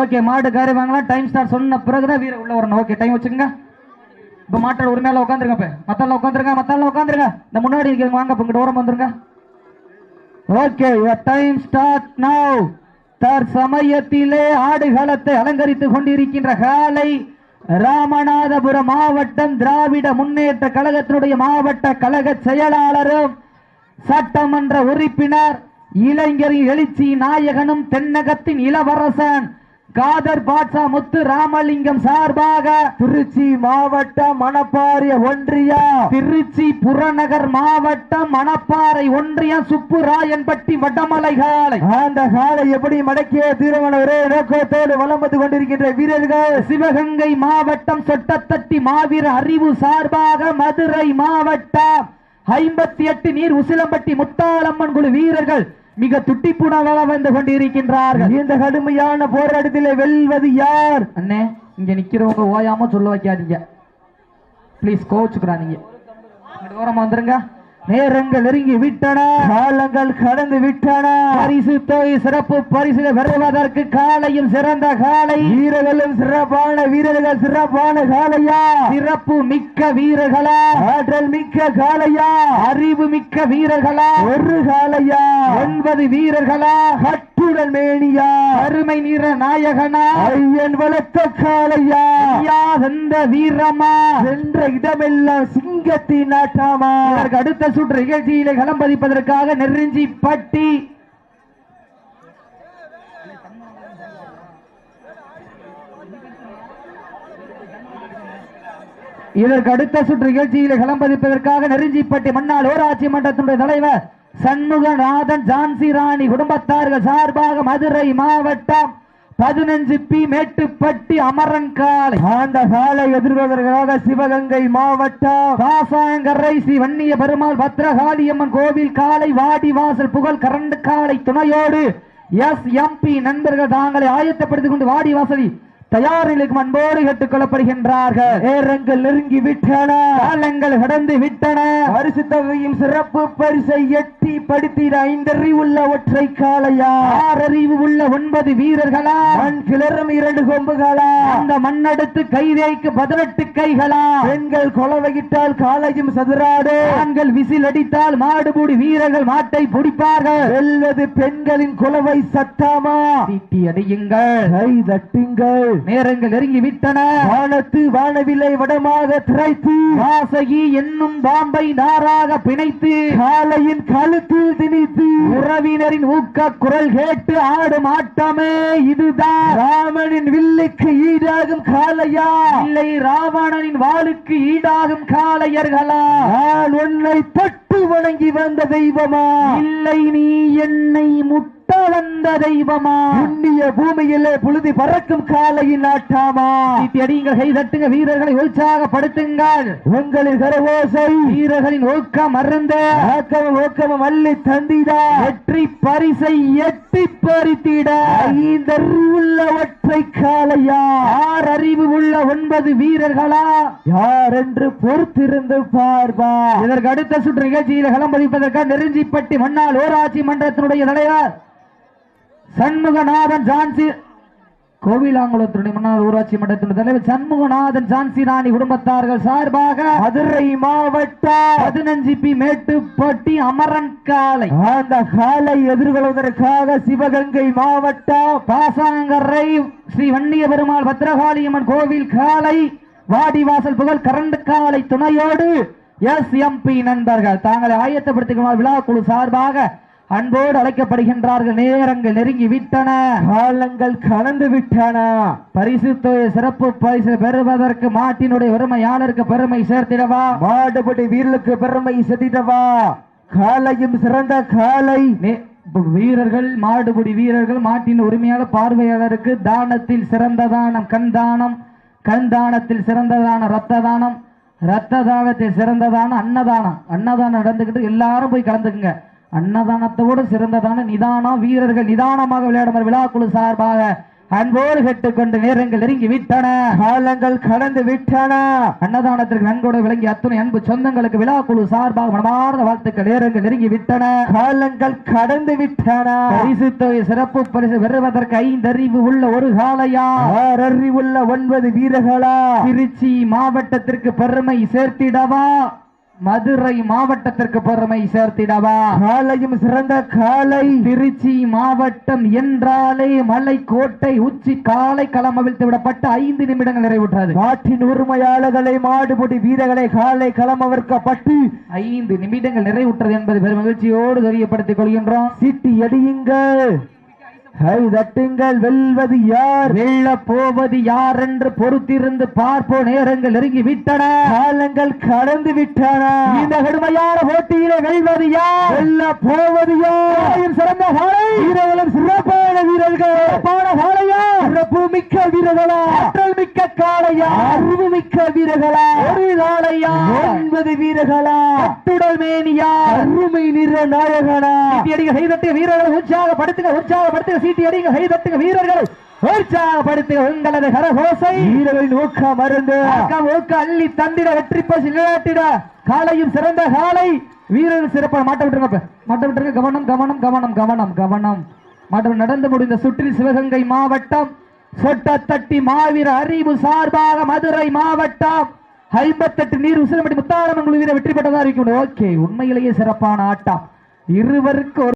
Okay மாடு காரி வாங்கலாம். டைம் ஸ்டார் சொன்ன பிறகுதான் வீர உள்ள வரணும். ஓகே டைம் வச்சுங்க இப்ப மாட்டோட உரிமையால உட்காந்துருங்க இப்போ. மத்தால உட்காந்துருங்க மத்தால உட்காந்துருங்க இந்த முன்னாடி இருக்கிறவங்க வாங்க இப்போ இங்கிட்ட ஓரம் வந்துருங்க. Okay your time start now தற்சமயத்திலே ஆடுகளத்தை அலங்கரித்துக் கொண்டிருக்கின்ற காலை ராமநாதபுரம் மாவட்டம் திராவிட முன்னேற்ற கழகத்தினுடைய மாவட்ட கழக செயலாளரும் சட்டமன்ற உறுப்பினர் இளைஞரின் எழுச்சி நாயகனும் தென்னகத்தின் இளவரசன் காதர் பாட்சா முத்து ராமலிங்கம் சார்பாக திருச்சி மாவட்டம் மணப்பாறை ஒன்றியா திருச்சி புறநகர் மாவட்டம் மணப்பாறை ஒன்றியம் சுப்புராயன்பட்டி வடமலை காலை அந்த காலை எப்படி மடக்கிய தீரமான ஒரே நோக்கத்தோடு வலம் வந்து கொண்டிருக்கின்ற வீரர்கள் சிவகங்கை மாவட்டம் சொட்டத்தட்டி மாவீர அறிவு சார்பாக மதுரை மாவட்டம் ஐம்பத்தி எட்டு நீர் உசிலம்பட்டி முத்தாளம்மன் குழு வீரர்கள் மிக துட்டிப்புணவாக வந்து கொண்டிருக்கின்றார்கள். இந்த கடுமையான போராட்டத்திலே வெல்வது யார்? அண்ணே இங்க நிக்கிறவங்க ஓயாம சொல்ல வைக்காதீங்க. ப்ளீஸ் கோச்சுக்கிறாதீங்க ஓரமா வந்துருங்க. நேரங்கள் நெருங்கி விட்டன. காலங்கள் கடந்து விட்டன. பரிசு தொகை சிறப்பு பரிசில பெறுவதற்கு காலையும் சிறந்த காலை. வீரர்களும் சிறப்பான வீரர்கள் சிறப்பான காலையா? சிறப்பு மிக்க வீரர்களா? ஆற்றல் மிக்க காலையா? அறிவு மிக்க வீரர்களா? ஒரு காலையா? ஒன்பது வீரர்களா? கட்டுடல் மேனியா? அருமை நிற நாயகனா? ஐயன் வளர்த்த காலையா? ஐயாதந்த வீரமா? சென்ற இடமெல்லாம் சிங்கத்தின் நாட்டாமா இதற்கு அடுத்த சுற்று நிகழ்ச்சியில களம் பதிப்பதற்காக நெருஞ்சி பட்டி. இதற்கு அடுத்த சுற்று நிகழ்ச்சியில களம் பதிப்பதற்காக நெருஞ்சிப்பட்டி மன்னால் ஊராட்சி மன்றத்தினுடைய தலைவர் சண்முகநாதன் ஜான்சி ராணி குடும்பத்தார்கள் சார்பாக மதுரை மாவட்டம் பதினஞ்சு பி மேட்டுப்பட்டி அமரன் காலை அந்த காலை எதிர்கொள்வதற்காக சிவகங்கை மாவட்டம் பாசாங்கரை ஸ்ரீ வன்னிய பெருமாள் பத்ரகாளியம்மன் கோவில் காலை வாடி வாசல் புகழ் கரண்டு காலை துணையோடு எஸ் எம்பி நண்பர்கள் தாங்களை ஆயத்தப்படுத்திக் கொண்டு வாடி வாசலி தயார் நிலைக்கும் அன்போடு கேட்டுக் கொள்ளப்படுகின்றார்கள் நேரங்கள் நெருங்கி விட்டன காலங்கள் கடந்து விட்டன. பரிசு தொகையும் சிறப்பு பரிசை எட்டி படுத்திட ஒற்றை காளையா? ஆறறிவு உள்ள ஒன்பது வீரர்களா? மண் கிளறும் இரண்டு கொம்புகளா? அந்த மண்ணெடுத்து கைதேக்கு பதினெட்டு கைகளா? பெண்கள் கொலவையிட்டால் காலையும் சதுராடு ஆண்கள் விசில் அடித்தால் மாடுபூடி வீரர்கள் மாட்டை பிடிப்பார்கள். வெல்வது பெண்களின் குலவை சத்தாமா? தீட்டி அடியுங்கள் கை தட்டுங்கள். நேரங்கள் நெருங்கி விட்டன வானத்து வானவில்லை வடமாக திரைத்து. வாசகி என்னும் பாம்பை நாராக பிணைத்து. காளையின் கழுத்தில் திணித்து உறவினரின் ஊக்க குரல் கேட்டு ஆடும் ஆட்டமே இதுதான். ராமனின் வில்லுக்கு ஈடாகும் காளையா. இல்லை ராவணனின் வாளுக்கு ஈடாகும் காளையர்களா. நான் உன்னை தொட்டு வணங்கி வந்த தெய்வமா. இல்லை நீ என்னை முட்ட வந்த தெய்வமா? புண்ணிய பூமியிலே புழுதி பறக்கும் காளையின் ஆட்டாமா? தீட்டி அடியுங்கள் கை தட்டுங்க வீரர்களை உற்சாகப்படுத்துங்கள் உங்களின் கரவோசை வீரர்களின் ஊக்கம் மருந்து ஆக்கமும் ஊக்கமும் அள்ளி தந்திடா. வெற்றி பரிசை எட்டி பறித்திட. ஐந்தறிவுள்ள ஒற்றை காளையா? ஆறு அறிவு உள்ள ஒன்பது வீரர்களா? யார் என்று பொறுத்திருந்து பார்பா. இதற்கு அடுத்த சுற்று நிகழ்ச்சியில் களம்பதிப்பதற்காக நெருஞ்சிப்பட்டி மன்னாள் ஊராட்சி மன்றத்தினுடைய தலைவர் சண்முகநாதன் ஜான்சி. கோவிலாங்குளத்தினுடைய முன்னாள் ஊராட்சி மன்றத்தின் தலைவர் சண்முகநாதன் ஜான்சி ராணி குடும்பத்தார்கள் சார்பாக மதுரை மாவட்டம் பதினஞ்சு பி மேட்டுப்பட்டி அமரன் காலை அந்த காலை எதிர்கொள்வதற்காக சிவகங்கை மாவட்டம் பாசாங்கரை ஸ்ரீ வன்னிய பெருமாள் பத்ரகாளியம்மன் கோவில் காலை வாடிவாசல் புகழ் கரண்டு காலை துணையோடு எஸ் எம்பி நண்பர்கள். தாங்களை ஆயத்தப்படுத்திக் விழா குழு சார்பாக அன்போடு அழைக்கப்படுகின்றார்கள். நேரங்கள் நெருங்கி விட்டன. காலங்கள் கலந்து விட்டன. பரிசு தொகை சிறப்பு பரிசு பெறுவதற்கு மாட்டினுடைய பெருமையாளருக்கு பெருமை சேர்த்திடவா? மாடுபடி வீரலுக்கு பெருமை செதிடவா காலையும் சிறந்த காலை வீரர்கள் மாடுபிடி வீரர்கள் மாட்டின் உரிமையாளர் பார்வையாளருக்கு தானத்தில் சிறந்த தானம் கண் தானம் கண் தானத்தில் சிறந்ததான ரத்த தானம் ரத்த தானத்தில் சிறந்த தானம் அன்னதானம். அன்னதானம் நடந்துக்கிட்டு எல்லாரும் போய் கலந்துக்குங்க. அன்னதானத்தோடு சிறந்த தானம் நிதானம் வீரர்கள் நிதானமாக விளையாடும் விழாக்குழு சார்பாக அன்போடு கேட்டுக்கொண்டு நேரங்கள் நெருங்கி விட்டன காலங்கள் கடந்து விட்டன. அன்னதானத்திற்கு நன்கொடை விளங்கி அத்துணை அன்பு சொந்தங்களுக்கு விழா குழு சார்பாக மனமார்ந்த வாழ்த்துக்கள் நேரங்கள் நெருங்கி விட்டன காலங்கள் கடந்து விட்டன. பரிசு தொகை சிறப்பு பரிசு பெறுவதற்கு ஐந்தறிவு உள்ள ஒரு காலையா ஆறறிவுள்ள ஒன்பது வீரர்களா? திருச்சி மாவட்டத்திற்கு பெருமை சேர்த்திடவா? மதுரை மாவட்டத்திற்கு பெருமை சேர்த்திடவா? காலையும் சிறந்த காலை திருச்சி மாவட்டம் என்றாலே மலை கோட்டை உச்சி காலை களம் அவிழ்த்து விடப்பட்ட ஐந்து நிமிடங்கள் நிறைவுற்றது. நாட்டின் உரிமையாளர்களை மாடுபடி வீரர்களை காலை களமவர்க்கப்பட்டு ஐந்து நிமிடங்கள் நிறைவுற்றது என்பது பெரும் மகிழ்ச்சியோடு தெரியப்படுத்திக் கொள்கின்றோம். சிட்டி அடியுங்கள். தட்டுங்கள் வெல்வது யார்? வெல்ல போவது யார் என்று பொறுத்திருந்து பார்ப்போம் நேரங்கள் நெருங்கி விட்டன காலங்கள் கடந்து விட்டன இந்த கடுமையான போட்டியிலே வெல்வது யார்? வெல்ல போவது யார்? சிறந்த காலை வீரர்களும் சிறப்பான வீரர்கள். சிறப்பான காளையா. சிறப்பு மிக்க வீரர்களா. ஆற்றல் மிக்க காளையா. அறிவு மிக்க வீரர்களா. ஒரு காளையா ஒன்பது வீரர்களா. கட்டுடல் மேனியா. அருமை நிற நாயகனா. சீட்டி அடிக்க கைதட்டுக வீரர்களை உற்சாகப்படுத்துக உற்சாகப்படுத்துக சீட்டி அடிக்க கைதட்டுக வீரர்களை உற்சாகப்படுத்துக உங்களது கரகோசை. வீரர்களின் ஊக்கம் மருந்து. ஊக்க அள்ளி தந்திட வெற்றி பசி நிலையாட்டிட காலையும் சிறந்த காலை வீரர்கள் சிறப்பாக மாட்ட விட்டுருங்க. மாட்ட விட்டுருங்க. கவனம் கவனம் கவனம் கவனம் கவனம். மற்றும் நடந்து முடிந்த சுற்றில் சிவகங்கை மாவட்டம் சொட்டத்தட்டி மாவீர அறிவு சார்பாக மதுரை மாவட்டம். ஐம்பத்தெட்டு நீர் உசிலம்பட்டி முத்தாரமங்கலம் வெற்றி பெற்றதா இருக்க ஓகே உண்மையிலேயே சிறப்பான ஆட்டம். இருவருக்கு ஒரு